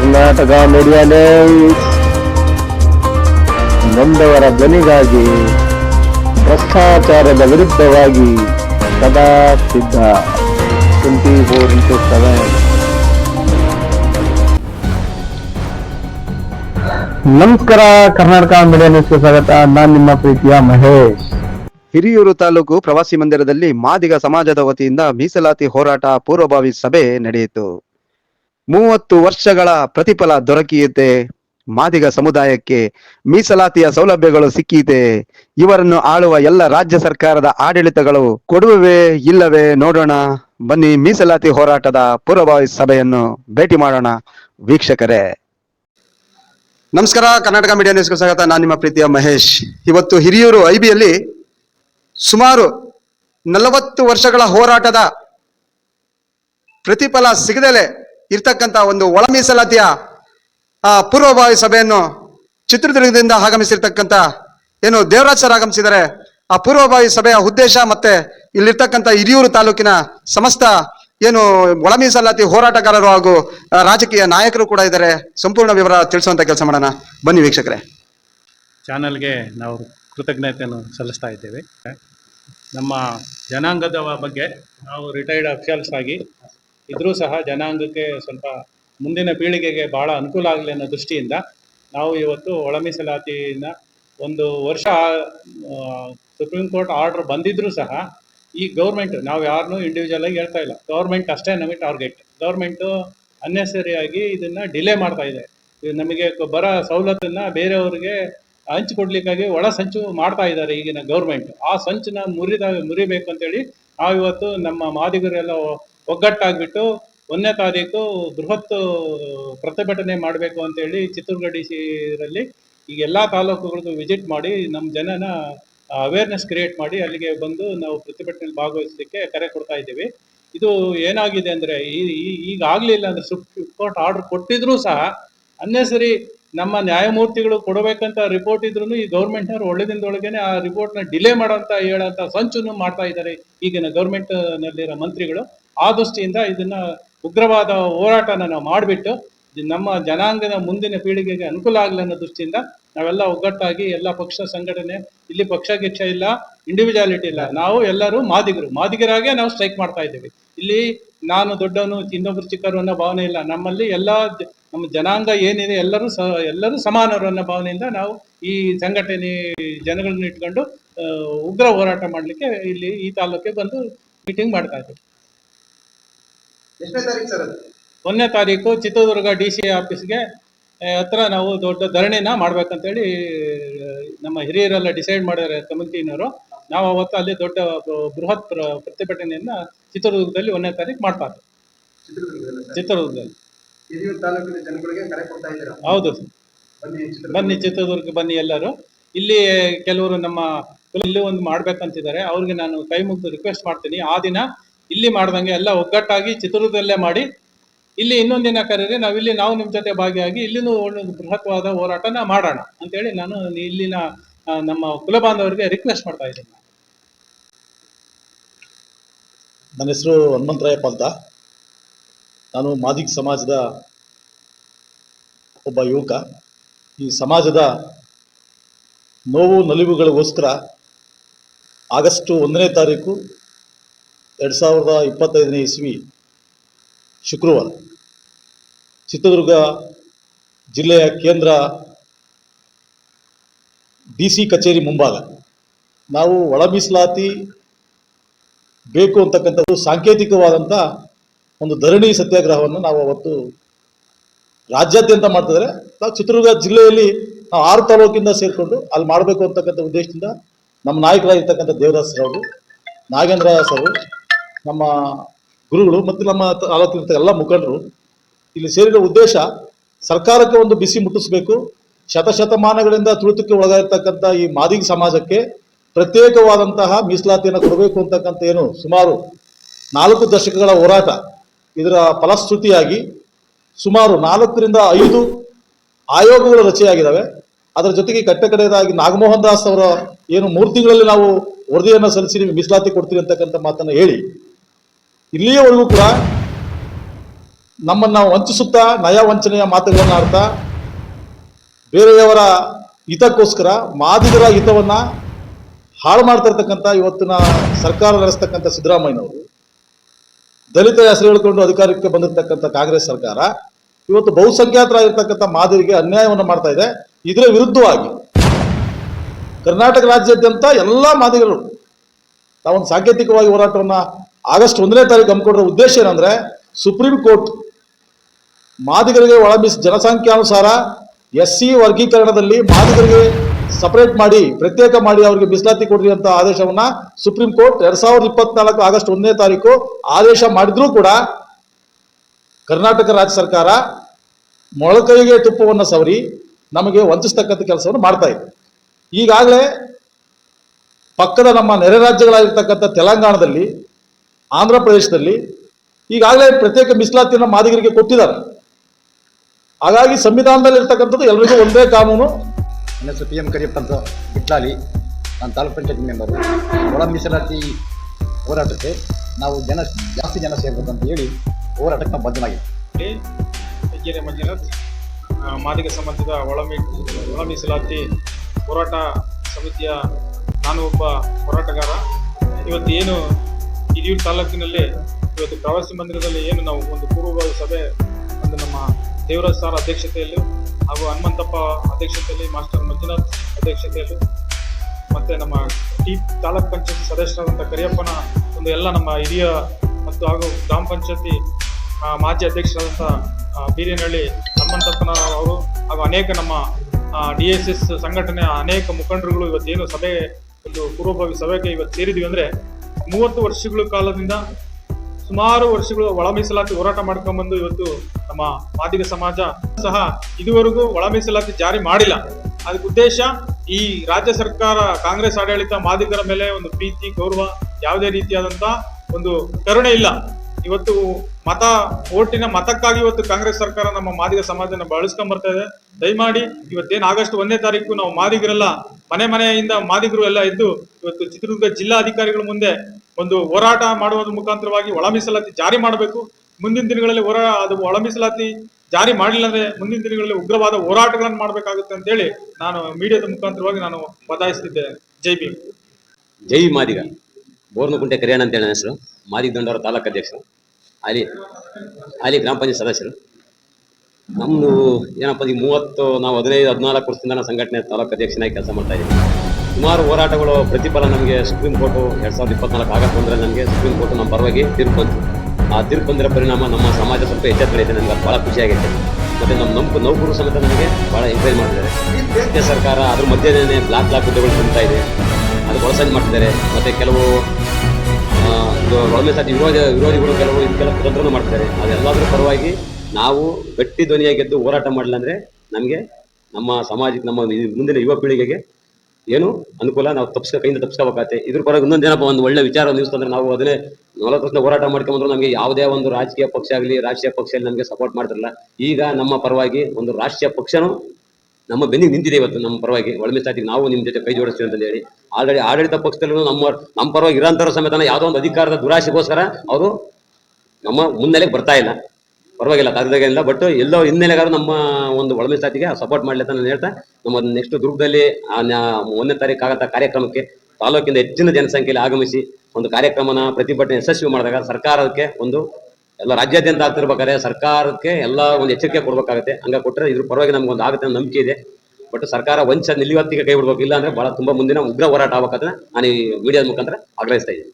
Karnataka media ನೊಂದವರ ಧ್ವನಿಗಾಗಿ, ಭ್ರಷ್ಟಾಚಾರದ ವಿರುದ್ಧವಾಗಿ ಸದಾ ಸಿದ್ಧ. Twenty four into seven. ನಮಸ್ಕಾರ, ಕರ್ನಾಟಕ ಮೀಡಿಯಾ ನ್ಯೂಸ್ಗೆ ಸ್ವಾಗತ. ನಾನು ನಿಮ್ಮ ಪ್ರೀತಿಯ ಮಹೇಶ್. ಹಿರಿಯೂರು ತಾಲೂಕು ಪ್ರವಾಸಿ ಮಂದಿರದಲ್ಲಿ ಮಾದಿಗ ಸಮಾಜದ ವತಿಯಿಂದ ಮೀಸಲಾತಿ ಹೋರಾಟ ಪೂರ್ವಭಾವಿ ಸಭೆ ನಡೆಯಿತು. ಮೂವತ್ತು ವರ್ಷಗಳ ಪ್ರತಿಫಲ ದೊರಕಿಯುತ್ತೆ. ಮಾದಿಗ ಸಮುದಾಯಕ್ಕೆ ಮೀಸಲಾತಿಯ ಸೌಲಭ್ಯಗಳು ಸಿಕ್ಕಿದೆ. ಇವರನ್ನು ಆಳುವ ಎಲ್ಲ ರಾಜ್ಯ ಸರ್ಕಾರದ ಆಡಳಿತಗಳು ಕೊಡುವವೇ ಇಲ್ಲವೇ ನೋಡೋಣ. ಬನ್ನಿ ಮೀಸಲಾತಿ ಹೋರಾಟದ ಪೂರ್ವಭಾವಿ ಸಭೆಯನ್ನು ಭೇಟಿ ಮಾಡೋಣ ವೀಕ್ಷಕರೇ. ನಮಸ್ಕಾರ, ಕರ್ನಾಟಕ ಮೀಡಿಯಾ ನ್ಯೂಸ್ಗೆ ಸ್ವಾಗತ. ನಾನು ನಿಮ್ಮ ಪ್ರೀತಿಯ ಮಹೇಶ್. ಇವತ್ತು ಹಿರಿಯೂರು ಐಬಿಯಲ್ಲಿ ಸುಮಾರು ನಲವತ್ತು ವರ್ಷಗಳ ಹೋರಾಟದ ಪ್ರತಿಫಲ ಸಿಗದಲೆ ಇರ್ತಕ್ಕಂಥ ಒಂದು ಒಳ ಮೀಸಲಾತಿಯ, ಆ, ಪೂರ್ವಭಾವಿ ಸಭೆಯನ್ನು ಚಿತ್ರದುರ್ಗದಿಂದ ಆಗಮಿಸಿರ್ತಕ್ಕಂಥ ಏನು ದೇವರಾಜ್ ಸರ್ ಆಗಮಿಸಿದರೆ ಆ ಪೂರ್ವಭಾವಿ ಸಭೆಯ ಉದ್ದೇಶ ಮತ್ತೆ ಇಲ್ಲಿರ್ತಕ್ಕಂಥ ಹಿರಿಯೂರು ತಾಲೂಕಿನ ಸಮಸ್ತ ಏನು ಒಳ ಮೀಸಲಾತಿ ಹೋರಾಟಗಾರರು ಹಾಗೂ ರಾಜಕೀಯ ನಾಯಕರು ಕೂಡ ಇದ್ದಾರೆ. ಸಂಪೂರ್ಣ ವಿವರ ತಿಳಿಸುವಂತ ಕೆಲಸ ಮಾಡೋಣ. ಬನ್ನಿ ವೀಕ್ಷಕರೇ. ಚಾನಲ್ಗೆ ನಾವು ಕೃತಜ್ಞತೆಯನ್ನು ಸಲ್ಲಿಸ್ತಾ ಇದ್ದೇವೆ. ನಮ್ಮ ಜನಾಂಗದ ಬಗ್ಗೆ ನಾವು ರಿಟೈರ್ಡ್ ಅಫಿಷಿಯಲ್ಸ್ ಆಗಿ ಇದ್ರೂ ಸಹ ಜನಾಂಗಕ್ಕೆ ಸ್ವಲ್ಪ ಮುಂದಿನ ಪೀಳಿಗೆಗೆ ಭಾಳ ಅನುಕೂಲ ಆಗಲಿ ಅನ್ನೋ ದೃಷ್ಟಿಯಿಂದ ನಾವು ಇವತ್ತು ಒಳ ಮೀಸಲಾತಿನ ಒಂದು ವರ್ಷ ಸುಪ್ರೀಂ ಕೋರ್ಟ್ ಆರ್ಡರ್ ಬಂದಿದ್ರೂ ಸಹ ಈ ಗೌರ್ಮೆಂಟ್ ನಾವು ಯಾರನ್ನೂ ಇಂಡಿವಿಜುವಲ್ ಆಗಿ ಹೇಳ್ತಾ ಇಲ್ಲ. ಗೌರ್ಮೆಂಟ್ ಅಷ್ಟೇ ನಮಗೆ ಟಾರ್ಗೆಟ್ ಗೌರ್ಮೆಂಟು ಅನ್ನೆಸರಿಯಾಗಿ ಇದನ್ನ ಡಿಲೇ ಮಾಡ್ತಾ ಇದೆ. ನಮಗೆ ಬರೋ ಸವಲತ್ತನ್ನ ಬೇರೆಯವ್ರಿಗೆ ಹಂಚಿಕೊಡ್ಲಿಕ್ಕಾಗಿ ಒಳ ಸಂಚು ಮಾಡ್ತಾ ಇದ್ದಾರೆ ಈಗಿನ ಗೌರ್ಮೆಂಟ್ ಆ ಸಂಚನ್ನ ಮುರಿದ, ಮುರಿಬೇಕು ಅಂತೇಳಿ ನಾವು ಇವತ್ತು ನಮ್ಮ ಮಾದಿಗರೆಲ್ಲ ಒಗ್ಗಟ್ಟಾಗ್ಬಿಟ್ಟು ಒಂದನೇ ತಾರೀಕು ಬೃಹತ್ ಪ್ರತಿಭಟನೆ ಮಾಡಬೇಕು ಅಂತೇಳಿ ಚಿತ್ರದುರ್ಗ ಡಿ ಸಿರಲ್ಲಿ ಈಗ ಎಲ್ಲ ತಾಲೂಕುಗಳಿಗೂ ವಿಸಿಟ್ ಮಾಡಿ ನಮ್ಮ ಜನನ ಅವೇರ್ನೆಸ್ ಕ್ರಿಯೇಟ್ ಮಾಡಿ ಅಲ್ಲಿಗೆ ಬಂದು ನಾವು ಪ್ರತಿಭಟನೆಯಲ್ಲಿ ಭಾಗವಹಿಸಲಿಕ್ಕೆ ಕರೆ ಕೊಡ್ತಾ ಇದ್ದೀವಿ. ಇದು ಏನಾಗಿದೆ ಅಂದ್ರೆ ಈಗ ಆಗಲಿಲ್ಲ ಅಂದ್ರೆ ಸುಪ್ರೀಂ ಕೋರ್ಟ್ ಆರ್ಡರ್ ಕೊಟ್ಟಿದ್ರು ಸಹ ಅನ್ನೆಸರಿ ನಮ್ಮ ನ್ಯಾಯಮೂರ್ತಿಗಳು ಕೊಡಬೇಕಂತ ರಿಪೋರ್ಟ್ ಇದ್ರೂ ಈ ಗೌರ್ಮೆಂಟ್ನವ್ರು ಒಳ್ಳೆದಿಂದೊಳಗೇನೆ ಆ ರಿಪೋರ್ಟ್ನ ಡಿಲೇ ಹೇಳೋ ಹೇಳಂತ ಸಂಚನ್ನು ಮಾಡ್ತಾ ಇದ್ದಾರೆ ಈಗಿನ ಗೌರ್ಮೆಂಟ್ ನಲ್ಲಿರೋ ಮಂತ್ರಿಗಳು. ಆ ದೃಷ್ಟಿಯಿಂದ ಇದನ್ನ ಉಗ್ರವಾದ ಹೋರಾಟನ ನಾವು ಮಾಡಿಬಿಟ್ಟು ನಮ್ಮ ಜನಾಂಗದ ಮುಂದಿನ ಪೀಳಿಗೆಗೆ ಅನುಕೂಲ ಆಗಲಿ ಅನ್ನೋ ದೃಷ್ಟಿಯಿಂದ ನಾವೆಲ್ಲ ಒಗ್ಗಟ್ಟಾಗಿ ಎಲ್ಲ ಪಕ್ಷ ಸಂಘಟನೆ, ಇಲ್ಲಿ ಪಕ್ಷ ಗಿಕ್ಷ ಇಲ್ಲ ಇಂಡಿವಿಜುವಾಲಿಟಿ ಇಲ್ಲ. ನಾವು ಎಲ್ಲರೂ ಮಾದಿಗರು. ಮಾದಿಗರಾಗೆ ನಾವು ಸ್ಟ್ರೈಕ್ ಮಾಡ್ತಾ ಇದ್ದೀವಿ. ಇಲ್ಲಿ ನಾನು ದೊಡ್ಡವನು, ಇನ್ನೊಬ್ರು ಚಿಕ್ಕರು ಅನ್ನೋ ಭಾವನೆ ಇಲ್ಲ. ನಮ್ಮಲ್ಲಿ ಎಲ್ಲ ನಮ್ಮ ಜನಾಂಗ ಏನಿದೆ ಎಲ್ಲರೂ ಸ, ಎಲ್ಲರೂ ಸಮಾನರು ಅನ್ನೋ ಭಾವನೆಯಿಂದ ನಾವು ಈ ಸಂಘಟನೆ ಜನಗಳನ್ನ ಇಟ್ಕೊಂಡು ಉಗ್ರ ಹೋರಾಟ ಮಾಡಲಿಕ್ಕೆ ಇಲ್ಲಿ ಈ ತಾಲೂಕಿಗೆ ಬಂದು ಮೀಟಿಂಗ್ ಮಾಡ್ತಾ ಇದ್ದೀವಿ. ಎಷ್ಟನೇ ತಾರೀಕು ಸರ್ ಒಂದನೇ ತಾರೀಕು ಚಿತ್ರದುರ್ಗ ಡಿ ಸಿ ಆಫೀಸ್ಗೆ ಹತ್ರ ನಾವು ದೊಡ್ಡ ಧರಣಿನ ಮಾಡ್ಬೇಕಂತೇಳಿ ಹೇಳಿ ನಮ್ಮ ಹಿರಿಯರೆಲ್ಲ ಡಿಸೈಡ್ ಮಾಡಿದ್ದಾರೆ ಕಮಿಟಿನವರು. ನಾವು ಅವತ್ತು ಅಲ್ಲಿ ದೊಡ್ಡ ಬೃಹತ್ ಪ್ರ- ಪ್ರತಿಭಟನೆಯನ್ನ ಚಿತ್ರದುರ್ಗದಲ್ಲಿ ಒಂದನೇ ತಾರೀಕು ಮಾಡ್ತಾರೆ. ಚಿತ್ರದುರ್ಗದಲ್ಲಿ ತಾಲೂಕಿನ ಜನಗಳಿಗೆ ಕರೆ ಕೊಡ್ತಾ ಇದ್ದೀರಾ? ಹೌದು ಬನ್ನಿ ಚಿತ್ರದುರ್ಗ. ಬನ್ನಿ ಎಲ್ಲರೂ. ಇಲ್ಲಿ ಕೆಲವರು ನಮ್ಮ ಇಲ್ಲಿ ಒಂದು ಮಾಡ್ಬೇಕಂತಿದ್ದಾರೆ. ಅವ್ರಿಗೆ ನಾನು ಕೈ ಮುಗಿದು ರಿಕ್ವೆಸ್ಟ್ ಮಾಡ್ತೀನಿ. ಆ ದಿನ ಇಲ್ಲಿ ಮಾಡ್ದಂಗೆ ಎಲ್ಲ ಒಗ್ಗಟ್ಟಾಗಿ ಚಿತ್ರದುರ್ಗದಲ್ಲೇ ಮಾಡಿ ಇಲ್ಲಿ ಇನ್ನೊಂದಿನ ದಿನ ಕರೀರಿ, ನಾವು ಇಲ್ಲಿ ನಾವು ನಿಮ್ಮ ಜೊತೆ ಭಾಗಿಯಾಗಿ ಇಲ್ಲಿನೂ ಒಂದು ಬೃಹತ್ವಾದ ಹೋರಾಟನ ಮಾಡೋಣ ಅಂತೇಳಿ ನಾನು ಇಲ್ಲಿನ ನಮ್ಮ ಕುಲಬಾಂಧವರಿಗೆ ರಿಕ್ವೆಸ್ಟ್ ಮಾಡ್ತಾ ಇದ್ದೀನಿ. ನನ್ನ ಹೆಸರು ಹನುಮಂತರಾಯಪ್ಪ ಅಂತ. ನಾನು ಮಾದಿಗ್ ಸಮಾಜದ ಒಬ್ಬ ಯುವಕ. ಈ ಸಮಾಜದ ನೋವು, ನಲಿವುಗಳಿಗೋಸ್ಕರ ಆಗಸ್ಟು ಒಂದನೇ ತಾರೀಕು ಎರಡು ಸಾವಿರದ ಇಪ್ಪತ್ತೈದನೇ ಇಸ್ವಿ ಶುಕ್ರವಾರ ಚಿತ್ರದುರ್ಗ ಜಿಲ್ಲೆಯ ಕೇಂದ್ರ ಡಿ ಸಿ ಕಚೇರಿ ಮುಂಭಾಗ. ನಾವು ಒಳ ಮೀಸಲಾತಿ ಬೇಕು ಅಂತಕ್ಕಂಥದ್ದು ಸಾಂಕೇತಿಕವಾದಂಥ ಒಂದು ಧರಣಿ ಸತ್ಯಾಗ್ರಹವನ್ನು ನಾವು ಅವತ್ತು ರಾಜ್ಯಾದ್ಯಂತ ಮಾಡ್ತಿದ್ರೆ ನಾವು ಚಿತ್ರದುರ್ಗ ಜಿಲ್ಲೆಯಲ್ಲಿ ನಾವು ಆರು ತಾಲೂಕಿಂದ ಸೇರಿಕೊಂಡು ಅಲ್ಲಿ ಮಾಡಬೇಕು ಅಂತಕ್ಕಂಥ ಉದ್ದೇಶದಿಂದ ನಮ್ಮ ನಾಯಕರಾಗಿರ್ತಕ್ಕಂಥ ದೇವದಾಸ್ ಅವರು ನಾಗೇಂದ್ರ ಸರ್ ನಮ್ಮ ಗುರುಗಳು ಮತ್ತು ನಮ್ಮ ತಾಲೂಕಿನ ಎಲ್ಲ ಮುಖಂಡರು ಇಲ್ಲಿ ಸೇರಿದ ಉದ್ದೇಶ ಸರ್ಕಾರಕ್ಕೆ ಒಂದು ಬಿಸಿ ಮುಟ್ಟಿಸಬೇಕು. ಶತಶತಮಾನಗಳಿಂದ ತುಳಿತಕ್ಕೆ ಒಳಗಾಗಿರ್ತಕ್ಕಂಥ ಈ ಮಾದಿಗ ಸಮಾಜಕ್ಕೆ ಪ್ರತ್ಯೇಕವಾದಂತಹ ಮೀಸಲಾತಿಯನ್ನು ಕೊಡಬೇಕು ಅಂತಕ್ಕಂಥ ಏನು ಸುಮಾರು ನಾಲ್ಕು ದಶಕಗಳ ಹೋರಾಟ ಇದರ ಫಲಶ್ರುತಿಯಾಗಿ ಸುಮಾರು ನಾಲ್ಕರಿಂದ ಐದು ಆಯೋಗಗಳು ರಚೆಯಾಗಿದ್ದಾವೆ. ಅದರ ಜೊತೆಗೆ ಕಟ್ಟಕಡೆಯದಾಗಿ ನಾಗಮೋಹನ್ ದಾಸ್ ಅವರ ಏನು ಮೂರು ತಿಂಗಳಲ್ಲಿ ನಾವು ವರದಿಯನ್ನು ಸಲ್ಲಿಸಿ ಮೀಸಲಾತಿ ಕೊಡ್ತೀವಿ ಅಂತಕ್ಕಂಥ ಮಾತನ್ನು ಹೇಳಿ ಇಲ್ಲಿಯವರೆಗೂ ಕೂಡ ನಮ್ಮನ್ನ ವಂಚಿಸುತ್ತಾ ನಯ ವಂಚನೆಯ ಮಾತುಗಳನ್ನು ಆಡ್ತಾ ಬೇರೆಯವರ ಹಿತಕ್ಕೋಸ್ಕರ ಮಾದಿಗರ ಹಿತವನ್ನ ಹಾಳು ಮಾಡ್ತಾ ಇರ್ತಕ್ಕಂಥ ಇವತ್ತಿನ ಸರ್ಕಾರ ನಡೆಸ್ತಕ್ಕಂಥ ಸಿದ್ದರಾಮಯ್ಯನವರು, ದಲಿತ ಹೆಸರು ಹೇಳಿಕೊಂಡು ಅಧಿಕಾರಕ್ಕೆ ಬಂದಿರತಕ್ಕಂಥ ಕಾಂಗ್ರೆಸ್ ಸರ್ಕಾರ ಇವತ್ತು ಬಹುಸಂಖ್ಯಾತರಾಗಿರ್ತಕ್ಕಂಥ ಮಾದರಿಗೆ ಅನ್ಯಾಯವನ್ನು ಮಾಡ್ತಾ ಇದೆ. ಇದರ ವಿರುದ್ಧವಾಗಿ ಕರ್ನಾಟಕ ರಾಜ್ಯಾದ್ಯಂತ ಎಲ್ಲ ಮಾದಿಗರು ತಾವೊಂದು ಸಾಂಕೇತಿಕವಾಗಿ ಹೋರಾಟವನ್ನ ಆಗಸ್ಟ್ ಒಂದನೇ ತಾರೀಕು ಹಮ್ಮಿಕೊಂಡಿರೋ ಉದ್ದೇಶ ಏನಂದ್ರೆ ಸುಪ್ರೀಂ ಕೋರ್ಟ್ ಮಾದಿಗರಿಗೆ ಒಳಬಿಸಿ ಜನಸಂಖ್ಯಾನುಸಾರ ಎಸ್ ಸಿ ವರ್ಗೀಕರಣದಲ್ಲಿ ಮಾದಿಗರಿಗೆ ಸಪರೇಟ್ ಮಾಡಿ, ಪ್ರತ್ಯೇಕ ಮಾಡಿ ಅವರಿಗೆ ಮೀಸಲಾತಿ ಕೊಡ್ರಿ ಅಂತ ಆದೇಶವನ್ನ ಸುಪ್ರೀಂ ಕೋರ್ಟ್ ಎರಡ್ ಸಾವಿರದ ಇಪ್ಪತ್ನಾಲ್ಕು ಆಗಸ್ಟ್ ಒಂದನೇ ತಾರೀಕು ಆದೇಶ ಮಾಡಿದ್ರೂ ಕೂಡ ಕರ್ನಾಟಕ ರಾಜ್ಯ ಸರ್ಕಾರ ಮೊಳಕೈಗೆ ತುಪ್ಪವನ್ನು ಸವರಿ ನಮಗೆ ವಂಚಿಸ್ತಕ್ಕಂಥ ಕೆಲಸವನ್ನು ಮಾಡ್ತಾ ಇದೆ. ಈಗಾಗಲೇ ಪಕ್ಕದ ನಮ್ಮ ನೆರೆ ರಾಜ್ಯಗಳಾಗಿರ್ತಕ್ಕಂಥ ತೆಲಂಗಾಣದಲ್ಲಿ ಆಂಧ್ರ ಪ್ರದೇಶದಲ್ಲಿ ಈಗಾಗಲೇ ಪ್ರತ್ಯೇಕ ಮೀಸಲಾತಿಯನ್ನು ಮಾದಿಗರಿಗೆ ಕೊಟ್ಟಿದ್ದಾರೆ. ಹಾಗಾಗಿ ಸಂವಿಧಾನದಲ್ಲಿ ಇರ್ತಕ್ಕಂಥದ್ದು ಎಲ್ಲರಿಗೂ ಒಂದೇ ಕಾನೂನು. ನನ್ನ ಹೆಸರು ಪಿ ಎಂ ಕರಿಯಪ್ಪ ಅಂತ ಬಿಟ್ಲಾಲಿ ನಾನು ತಾಲೂಕು ಪಂಚಾಯತ್ ಮೆಂಬರು. ಒಳ ಮೀಸಲಾತಿ ಹೋರಾಟಕ್ಕೆ ನಾವು ಜನ ಜಾಸ್ತಿ ಜನ ಸೇರ್ಬೋದು ಅಂತ ಹೇಳಿ ಹೋರಾಟಕ್ಕೆ ನಾವು ಬದ್ಧನಾಗಿದ್ದೀವಿ ಹೆಗ್ಗೆರೆ ಮಂಜುನಾಥ್ ಮಾದಿಗ ಸಂಬಂಧದ ಒಳ ಮೀ ಒಳ ಮೀಸಲಾತಿ ಹೋರಾಟ ಸಮಿತಿಯ ನಾನು ಒಬ್ಬ ಹೋರಾಟಗಾರ. ಇವತ್ತು ಏನು ಹಿರಿಯೂರು ತಾಲೂಕಿನಲ್ಲಿ ಇವತ್ತು ಪ್ರವಾಸಿ ಮಂದಿರದಲ್ಲಿ ಏನು ನಾವು ಒಂದು ಪೂರ್ವಭಾವಿ ಸಭೆ ಒಂದು ನಮ್ಮ ದೇವರಾಜ್ ಸಾರ್ ಅಧ್ಯಕ್ಷತೆಯಲ್ಲಿ ಹಾಗೂ ಹನುಮಂತಪ್ಪ ಅಧ್ಯಕ್ಷತೆಯಲ್ಲಿ, ಮಾಸ್ಟರ್ ಮಂಜುನಾಥ್ ಅಧ್ಯಕ್ಷತೆಯಲ್ಲಿ ಮತ್ತು ನಮ್ಮ ಟಿ ತಾಲೂಕ್ ಪಂಚಾಯತಿ ಸದಸ್ಯರಾದಂಥ ಕರಿಯಪ್ಪನ ಒಂದು ಎಲ್ಲ ನಮ್ಮ ಹಿರಿಯ ಮತ್ತು ಹಾಗೂ ಗ್ರಾಮ ಪಂಚಾಯತಿ ಮಾಜಿ ಅಧ್ಯಕ್ಷರಾದಂಥ ಬೀರೇನಹಳ್ಳಿ ಹನುಮಂತಪ್ಪನ ಅವರು ಹಾಗೂ ಅನೇಕ ನಮ್ಮ ಡಿ ಎಸ್ ಎಸ್ ಸಂಘಟನೆಯ ಅನೇಕ ಮುಖಂಡರುಗಳು ಇವತ್ತೇನು ಸಭೆ, ಒಂದು ಪೂರ್ವಭಾವಿ ಸಭೆಗೆ ಇವತ್ತು ಸೇರಿದ್ವಿ ಅಂದರೆ ಮೂವತ್ತು ವರ್ಷಗಳ ಕಾಲದಿಂದ ಸುಮಾರು ವರ್ಷಗಳು ಒಳ ಮೀಸಲಾತಿ ಹೋರಾಟ ಮಾಡ್ಕೊಂಡ್ಬಂದು ಇವತ್ತು ನಮ್ಮ ಮಾದಿಗ ಸಮಾಜ ಸಹ ಇದುವರೆಗೂ ಒಳ ಮೀಸಲಾತಿ ಜಾರಿ ಮಾಡಿಲ್ಲ. ಅದಕ್ಕೆ ಉದ್ದೇಶ ಈ ರಾಜ್ಯ ಸರ್ಕಾರ, ಕಾಂಗ್ರೆಸ್ ಆಡಳಿತ ಮಾದಿಗರ ಮೇಲೆ ಒಂದು ಪ್ರೀತಿ, ಗೌರವ ಯಾವುದೇ ರೀತಿಯಾದಂತ ಒಂದು ಕರುಣೆ ಇಲ್ಲ. ಇವತ್ತು ಮತ, ಓಟಿನ ಮತಕ್ಕಾಗಿ ಇವತ್ತು ಕಾಂಗ್ರೆಸ್ ಸರ್ಕಾರ ನಮ್ಮ ಮಾದಿಗ ಸಮಾಜನ ಬಳಸ್ಕೊಂಡ್ ಬರ್ತಾ ಇದೆ. ದಯಮಾಡಿ ಇವತ್ತೇನು ಆಗಸ್ಟ್ ಒಂದನೇ ತಾರೀಕು ನಾವು ಮಾದಿಗರೆಲ್ಲ ಮನೆ ಮನೆಯಿಂದ ಮಾದಿಗರು ಎಲ್ಲ ಇದ್ದು ಇವತ್ತು ಚಿತ್ರದುರ್ಗ ಜಿಲ್ಲಾಧಿಕಾರಿಗಳ ಮುಂದೆ ಒಂದು ಹೋರಾಟ ಮಾಡುವುದರ ಮುಖಾಂತರವಾಗಿ ಒಳ ಮೀಸಲಾತಿ ಜಾರಿ ಮಾಡಬೇಕು. ಮುಂದಿನ ದಿನಗಳಲ್ಲಿ ಹೋರಾ, ಅದು ಒಳ ಮೀಸಲಾತಿ ಜಾರಿ ಮಾಡಲಿಲ್ಲ ಅಂದ್ರೆ ಮುಂದಿನ ದಿನಗಳಲ್ಲಿ ಉಗ್ರವಾದ ಹೋರಾಟಗಳನ್ನು ಮಾಡಬೇಕಾಗುತ್ತೆ ಅಂತೇಳಿ ನಾನು ಮೀಡಿಯಾದ ಮುಖಾಂತರವಾಗಿ ನಾನು ಬದಲಾಯಿಸುತ್ತಿದ್ದೆ ಜೈ ಬಿ ಜೈ ಮಾದಿಗ. ಬೋರ್ನಕುಂಟೆ ಅಂತ ಹೇಳಿ ಹೆಸರು. ಮಾದಿಗ ದಂಡರ ತಾಲೂಕು ಅಧ್ಯಕ್ಷರು ಅಲ್ಲಿ ಅಲ್ಲಿ ಗ್ರಾಮ ಪಂಚಾಯತ್ ಸದಸ್ಯರು. ನಮ್ಮದು ಏನಪ್ಪ ಈಗ ಮೂವತ್ತು, ನಾವು ಹದಿನೈದು, ಹದಿನಾಲ್ಕು ವರ್ಷದಿಂದ ಸಂಘಟನೆ ತಾಲೂಕು ಅಧ್ಯಕ್ಷನಾಗಿ ಕೆಲಸ ಮಾಡ್ತಾ ಇದ್ದೀನಿ ಸುಮಾರು ಹೋರಾಟಗಳು, ಪ್ರತಿಫಲ ನಮಗೆ ಸುಪ್ರೀಂ ಕೋರ್ಟು ಎರಡು ಸಾವಿರದ ಇಪ್ಪತ್ನಾಲ್ಕು ಆಗಸ್ಟ್ ಬಂದರೆ ನನಗೆ ಸುಪ್ರೀಂ ಕೋರ್ಟ್ ನಮ್ಮ ಪರವಾಗಿ ತೀರ್ಪು ಬಂತು. ಆ ತೀರ್ಪು ಬಂದಿರೋ ಪರಿಣಾಮ ನಮ್ಮ ಸಮಾಜ ಸ್ವಲ್ಪ ಎಚ್ಚೆತ್ತುಗಳಿದೆ ನನಗೆ ಭಾಳ ಖುಷಿಯಾಗೈತೆ ಮತ್ತು ನಮ್ಮ ನೌಕ ನೌಕರು ಸಮೇತ ನಮಗೆ ಭಾಳ ಎಂಕರೇಜ್ ಮಾಡ್ತಿದ್ದಾರೆ. ರಾಜ್ಯ ಸರ್ಕಾರ ಅದ್ರ ಮಧ್ಯದಲ್ಲಿ ಬ್ಲಾಕ್ ಬ್ಲಾಕ್ ಹುದ್ದೆಗಳು ತುಂಬ್ತಾ ಇದೆ. ಅದು ಬಳಸಂಗ್ ಮಾಡ್ತಿದ್ದಾರೆ. ಮತ್ತು ಕೆಲವು ಇದು ಒಳಮೀಸಲಾತಿ ವಿರೋಧ ವಿರೋಧಿಗಳು ಕೆಲವು ಇದಕ್ಕೆಲ್ಲ ಕುತಂತ್ರನೂ ಮಾಡ್ತಾರೆ ಅದೆಲ್ಲದರ ಪರವಾಗಿ ನಾವು ಗಟ್ಟಿ ಧ್ವನಿಯಾಗೆದ್ದು ಹೋರಾಟ ಮಾಡಲಿಲ್ಲ ಅಂದರೆ ನಮಗೆ ನಮ್ಮ ಸಮಾಜಕ್ಕೆ, ನಮ್ಮ ಮುಂದಿನ ಯುವ ಪೀಳಿಗೆಗೆ ಏನು ಅನುಕೂಲ? ನಾವು ತಪ್ಸ ಕೈಯಿಂದ ತಪ್ಪಿಸ್ಕೋಬೇಕಾಗತ್ತೆ ಇದ್ರ ಪರವಾಗಿ ಇನ್ನೊಂದು ಏನಪ್ಪ, ಒಂದು ಒಳ್ಳೆ ವಿಚಾರ ನಿಲ್ಲಿಸ್ತಂದ್ರೆ ನಾವು ಅದನ್ನೇ ನಲವತ್ತು ವರ್ಷ ಹೋರಾಟ ಮಾಡ್ಕೊಂಡ್ರು ನಮಗೆ ಯಾವುದೇ ಒಂದು ರಾಜಕೀಯ ಪಕ್ಷ ಆಗಲಿ, ರಾಷ್ಟ್ರೀಯ ಪಕ್ಷ ನಮಗೆ ಸಪೋರ್ಟ್ ಮಾಡ್ತಿರಲ್ಲ ಈಗ ನಮ್ಮ ಪರವಾಗಿ ಒಂದು ರಾಷ್ಟ್ರೀಯ ಪಕ್ಷನೂ ನಮ್ಮ ಬೆನ್ನಿಗೆ ನಿಂತಿದೆ ಇವತ್ತು ನಮ್ಮ ಪರವಾಗಿ. ಒಳಮೀಸಲಾತಿಗೆ ನಾವು ನಿಮ್ಮ ಜೊತೆ ಕೈ ಜೋಡಿಸ್ತೀವಿ ಅಂತ ಹೇಳಿ. ಆಲ್ರೆಡಿ ಆಡಳಿತ ಪಕ್ಷದಲ್ಲೂ ನಮ್ಮ ನಮ್ಮ ಪರವಾಗಿ ಇರೋಂಥ ಸಮೇತ ಯಾವುದೋ ಒಂದು ಅಧಿಕಾರದ ದುರಾಶೆಗೋಸ್ಕರ ಅವರು ನಮ್ಮ ಮುನ್ನೆಲೆಗೆ ಬರ್ತಾ ಇಲ್ಲ. ಪರವಾಗಿಲ್ಲ ತರದಾಗಿಲ್ಲ ಬಟ್ ಎಲ್ಲೋ ಹಿನ್ನೆಲೆಗಾರು ನಮ್ಮ ಒಂದು ಒಳಮೀಸಲಾತಿಗೆ ಸಪೋರ್ಟ್ ಮಾಡಲಿ ಅಂತ ನಾನು ಹೇಳ್ತಾ, ನಮ್ಮ ನೆಕ್ಸ್ಟ್ ದುರ್ಗದಲ್ಲಿ ಒಂದನೇ ತಾರೀಕು ಆಗಂಥ ಕಾರ್ಯಕ್ರಮಕ್ಕೆ ತಾಲೂಕಿಂದ ಹೆಚ್ಚಿನ ಜನಸಂಖ್ಯೆಯಲ್ಲಿ ಆಗಮಿಸಿ ಒಂದು ಕಾರ್ಯಕ್ರಮನ ಪ್ರತಿಭಟನೆ ಯಶಸ್ವಿ ಮಾಡಿದಾಗ ಸರ್ಕಾರಕ್ಕೆ ಒಂದು ಎಲ್ಲ ರಾಜ್ಯಾದ್ಯಂತ ಆಗ್ತಿರ್ಬೇಕಾದ್ರೆ ಸರ್ಕಾರಕ್ಕೆ ಎಲ್ಲ ಒಂದು ಎಚ್ಚರಿಕೆ ಕೊಡಬೇಕಾಗುತ್ತೆ. ಹಂಗ ಕೊಟ್ಟರೆ ಇದ್ರ ಪರವಾಗಿ ನಮ್ಗೆ ಒಂದು ಆಗುತ್ತೆ ನಂಬಿಕೆ ಇದೆ. ಬಟ್ ಸರ್ಕಾರ ವಂಚ ನಿಲ್ಲುವತ್ತಿಗೆ ಕೈ ಬಿಡ್ಬೇಕು. ಇಲ್ಲ ಅಂದ್ರೆ ಬಹಳ ತುಂಬಾ ಮುಂದಿನ ಉಗ್ರ ಹೋರಾಟ ಆಗ್ಬೇಕಾದ್ರೆ ನಾನು ಈ ಮೀಡಿಯಾದ ಮುಖಾಂತರ ಆಗ್ರಹಿಸ್ತಾ ಇದ್ದೀನಿ.